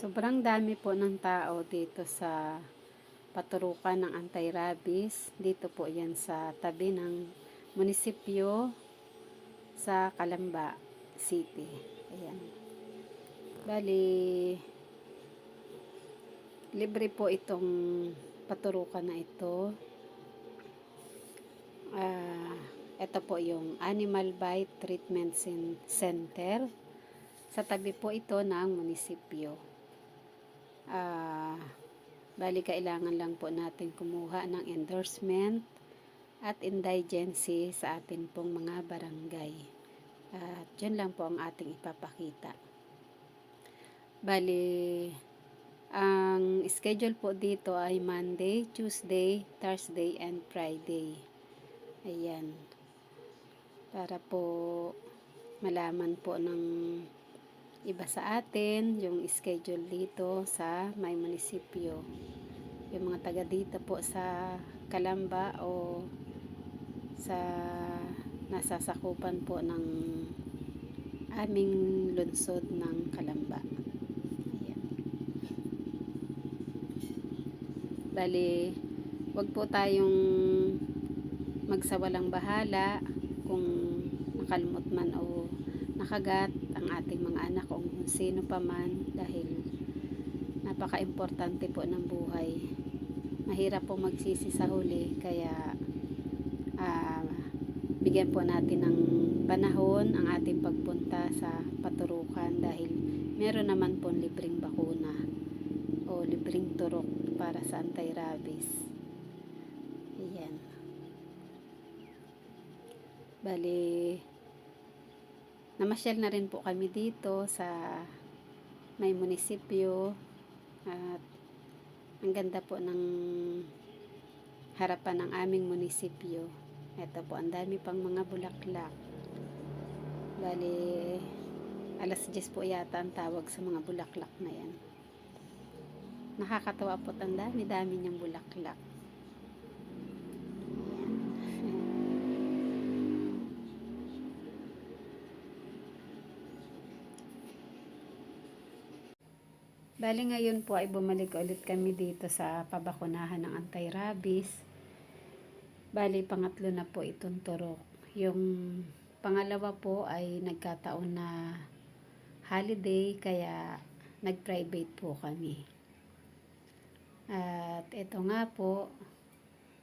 Sobrang dami po ng tao dito sa paturukan ng anti-rabies. Dito po yan sa tabi ng munisipyo sa Calamba City. Ayan. Bali, libre po itong paturukan na ito. Ah, ito po yung Animal Bite Treatment Cen- Center. Sa tabi po ito ng munisipyo. Ah, bali kailangan lang po natin kumuha ng endorsement at indigency sa atin pong mga barangay. At yun lang po ang ating ipapakita. Bali, ang schedule po dito ay Monday, Tuesday, Thursday, and Friday. Ayan. Para po malaman po ng iba sa atin yung schedule dito sa may munisipyo. Yung mga taga dito po sa Kalamba o sa nasasakupan po ng aming lungsod ng Kalamba. Ayan. Bali, wag po tayong magsawalang bahala kung nakalmot man o nakagat ang ating mga anak sino pa man dahil napaka-importante po ng buhay. Mahirap po magsisi sa huli kaya ah, bigyan po natin ng panahon ang ating pagpunta sa paturukan dahil meron naman po libreng bakuna o libreng turok para sa anti-rabies. Ayan. Bali, namasyal na rin po kami dito sa may munisipyo at ang ganda po ng harapan ng aming munisipyo. Ito po, ang dami pang mga bulaklak. Bali, alas 10 po yata ang tawag sa mga bulaklak na yan. Nakakatawa po ang dami-dami niyang bulaklak. Ayan. Bali ngayon po ay bumalik ulit kami dito sa pabakunahan ng anti-rabies. Bali pangatlo na po itong turok. Yung pangalawa po ay nagkataon na holiday kaya nag-private po kami. At ito nga po,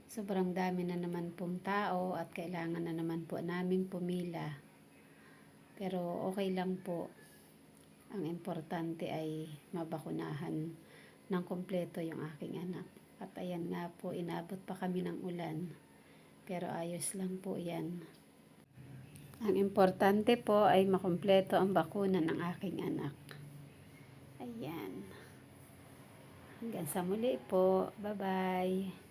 sobrang dami na naman pong tao at kailangan na naman po naming pumila. Pero okay lang po. Ang importante ay mabakunahan ng kompleto yung aking anak. At ayan nga po, inabot pa kami ng ulan. Pero ayos lang po yan. Ang importante po ay makumpleto ang bakuna ng aking anak. Ayan. Hanggang sa muli po. Bye-bye.